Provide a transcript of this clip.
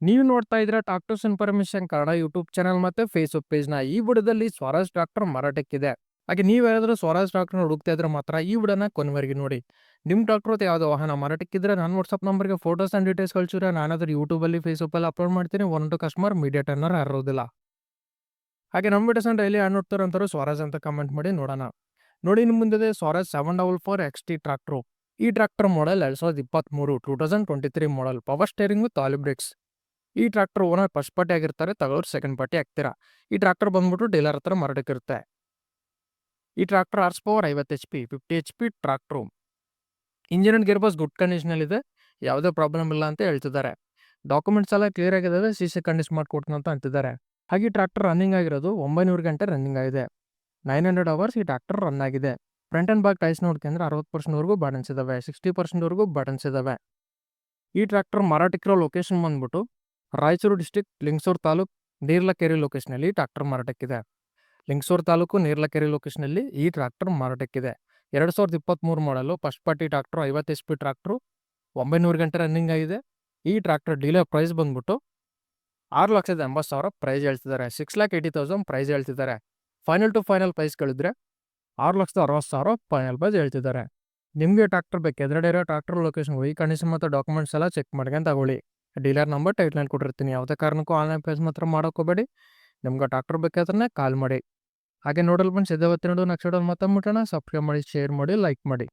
ನೀವು ನೋಡ್ತಾ ಇದ್ರೆ doctors information Kannada YouTube channel ಮತ್ತೆ ಫೇಸ್ಬುಕ್ ಪೇಜ್ನ ಈ ವಿಡಿಯೋದಲ್ಲಿ ಸ್ವರಾಜ್ ಡಾಕ್ಟರ್ ಮಾರಾಟಕ್ಕಿದೆ ಹಾಗೆ ನೀವು ಯಾರಾದರೂ ಸ್ವರಾಜ್ ಡಾಕ್ಟರ್ನ ಹುಡುಕ್ತಾ ಇದ್ರೆ ಮಾತ್ರ ಈ ವಿಡಿಯೋನ ಕೊನೆವರೆಗೆ ನೋಡಿ. ನಿಮ್ಮ ಡಾಕ್ಟರ್ ಯಾವುದೋ ವಾಹನ ಮಾರಾಟಕ್ಕಿದ್ರೆ ನಾನು ವಾಟ್ಸಪ್ ನಂಬರ್ಗೆ ಫೋಟೋಸ್ ಆ್ಯಂಡ್ ಡೀಟೇಲ್ಸ್ ಕಳಿಸಿದ್ರೆ ನಾನಾದ್ರೂ ಯೂಟ್ಯೂಬಲ್ಲಿ ಫೇಸ್ಬುಕ್ಕಲ್ಲಿ ಅಪ್ಲೋಡ್ ಮಾಡ್ತೀನಿ ಒನ್ ಟು ಕಸ್ಟಮರ್ ಅನ್ನೋರು ಇರೋದಿಲ್ಲ ಹಾಗೆ ನಮ್ಮ ವಿಡಿಯೋಸ್ನ ಡೈಲಿ ನೋಡ್ತಾರೆ ನೋಡ್ತಾರಂತಾರು ಸ್ವರಾಜ್ ಅಂತ ಕಮೆಂಟ್ ಮಾಡಿ ನೋಡೋಣ. ನೋಡಿ ನಿಮ್ಮ ಮುಂದೆ Swaraj seven double four X T tractor ಈ ಟ್ರಾಕ್ಟರ್ ಮಾಡೆಲ್ ಎರಡು ಸಾವಿರದ ಇಪ್ಪತ್ತ್ಮೂರು two thousand twenty three model power steering with brakes ಈ ಟ್ರಾಕ್ಟರ್ ಓನರ್ ಫಸ್ಟ್ ಪಾರ್ಟಿ ಆಗಿರ್ತಾರೆ ತಗೊಳ್ಳೋರು ಸೆಕೆಂಡ್ ಪಾರ್ಟಿ ಆಗ್ತೀರಾ? ಈ ಟ್ರಾಕ್ಟರ್ ಬಂದ್ಬಿಟ್ಟು ಡೀಲರ್ ಹತ್ರ ಮಾರಾಟಕ್ಕಿರುತ್ತೆ ಈ ಟ್ರಾಕ್ಟರ್ ಆರ್ಸ್ ಪವರ್ ಐವತ್ತು H P fifty H P tractor engine gear box good ಕಂಡೀಷನಲ್ಲಿದೆ ಯಾವುದೇ ಪ್ರಾಬ್ಲಮ್ ಇಲ್ಲ ಅಂತ ಹೇಳ್ತಿದ್ದಾರೆ. ಡಾಕ್ಯುಮೆಂಟ್ಸ್ ಎಲ್ಲ ಕ್ಲಿಯರ್ ಆಗಿದ್ದಾವೆ, ಸಿ ಸಿ ಕಂಡೀಷನ್ ಮಾಡಿಕೊಡ್ತೀನಿ ಅಂತ ಅಂತಿದ್ದಾರೆ. ಹಾಗೆ ಟ್ರಾಕ್ಟರ್ ರನ್ನಿಂಗ್ ಆಗಿರೋದು ಒಂಬೈನೂರು ಗಂಟೆ ರನ್ನಿಂಗ್ ಆಗಿದೆ. ನೈನ್ ಹಂಡ್ರೆಡ್ ಅವರ್ಸ್ ಈ ಟ್ರಾಕ್ಟರ್ ರನ್ ಆಗಿದೆ. ಫ್ರಂಟ್ ಆ್ಯಂಡ್ ಬ್ಯಾಕ್ ಟೈಸ್ ನೋಡ್ಕೊಂಡ್ರೆ ಅರವತ್ತು ಪರ್ಸೆಂಟ್ವರೆಗೂ ಬಟನ್ಸ್ ಇದಾವೆ ಸಿಕ್ಸ್ಟಿ ಪರ್ಸೆಂಟ್ವರೆಗೂ ಬಟನ್ಸ್ ಇದಾವೆ. ಈ ಟ್ರಾಕ್ಟರ್ ಮಾರಾಟಕ್ಕಿರೋ ಲೊಕೇಶನ್ ಬಂದ್ಬಿಟ್ಟು ರಾಯಚೂರು ಡಿಸ್ಟಿಕ್ ಲಿಂಗ್ಸೂರು ತಾಲೂಕು ನೀರ್ಲಕೆರೆ ಲೊಕೇಶನಲ್ಲಿ ಟ್ರಾಕ್ಟರ್ ಮಾರಾಟಕ್ಕಿದೆ. ಲಿಂಗ್ಸೂರು ತಾಲೂಕು ನೀರ್ಲಕೆರೆ ಲೊಕೇಶನಲ್ಲಿ ಈ ಟ್ರಾಕ್ಟರ್ ಮಾರಾಟಕ್ಕಿದೆ. ಎರಡು ಸಾವಿರದ ಇಪ್ಪತ್ತ್ಮೂರು ಮಾಡಲು ಫಸ್ಟ್ ಪಾರ್ಟಿ ಟ್ರಾಕ್ಟರ್ ಐವತ್ತು ಎಚ್ ಪಿ ಟ್ರಾಕ್ಟ್ರು ಒಂಬೈನೂರು ಗಂಟೆ ರನ್ನಿಂಗ್ ಆಗಿದೆ. ಈ ಟ್ರಾಕ್ಟರ್ ಡೀಲರ್ ಪ್ರೈಸ್ ಬಂದ್ಬಿಟ್ಟು ಆರು ಲಕ್ಷದ ಎಂಬತ್ತು ಸಾವಿರ ಪ್ರೈಸ್ ಹೇಳ್ತಿದ್ದಾರೆ. Six lakh eighty thousand price ಹೇಳ್ತಿದ್ದಾರೆ. ಫೈನಲ್ ಟು ಫೈನಲ್ ಪ್ರೈಸ್ ಕೇಳಿದ್ರೆ ಆರು ಲಕ್ಷದ ಅರವತ್ತು ಸಾವಿರ ಫೈನಲ್ ಪ್ರೈಸ್ ಹೇಳ್ತಿದ್ದಾರೆ. ನಿಮಗೆ ಟ್ರಾಕ್ಟರ್ ಬೇಕು ಎದುರುಗಡೆ ಇರೋ ಟ್ರಾಕ್ಟರ್ ಲೊಕೇಶನ್ ಹೋಗಿ ಕಂಡೀಷನ್ ಮತ್ತು ಡಾಕ್ಯುಮೆಂಟ್ಸ್ ಎಲ್ಲ ಚೆಕ್ ಮಾಡ್ಕೊಂಡು ತಗೊಳ್ಳಿ. ಡೀಲರ್ ನಂಬರ್ ಟೈಟ್ಲೈನ್ ಕೊಟ್ಟಿರ್ತೀನಿ. ಯಾವುದೇ ಕಾರಣಕ್ಕೂ ಆನ್ಲೈನ್ ಪೇಸ್ ಮಾತ್ರ ಮಾಡೋಕೋಬೇಡಿ ನಿಮ್ಗೆ ಡಾಕ್ಟರ್ ಬೇಕಾದ್ರೆ ಕಾಲ್ ಮಾಡಿ. ಹಾಗೆ ನೋಡಲ್ ಬಂದು ಸಿದ್ಧವತ್ತಿ ನೋಡು ನೆಕ್ಸ್ಟ್ ಮುಟ್ಟೋಣ. ಸಬ್ಸ್ಕ್ರೈಬ್ ಮಾಡಿ ಶೇರ್ ಮಾಡಿ ಲೈಕ್ ಮಾಡಿ.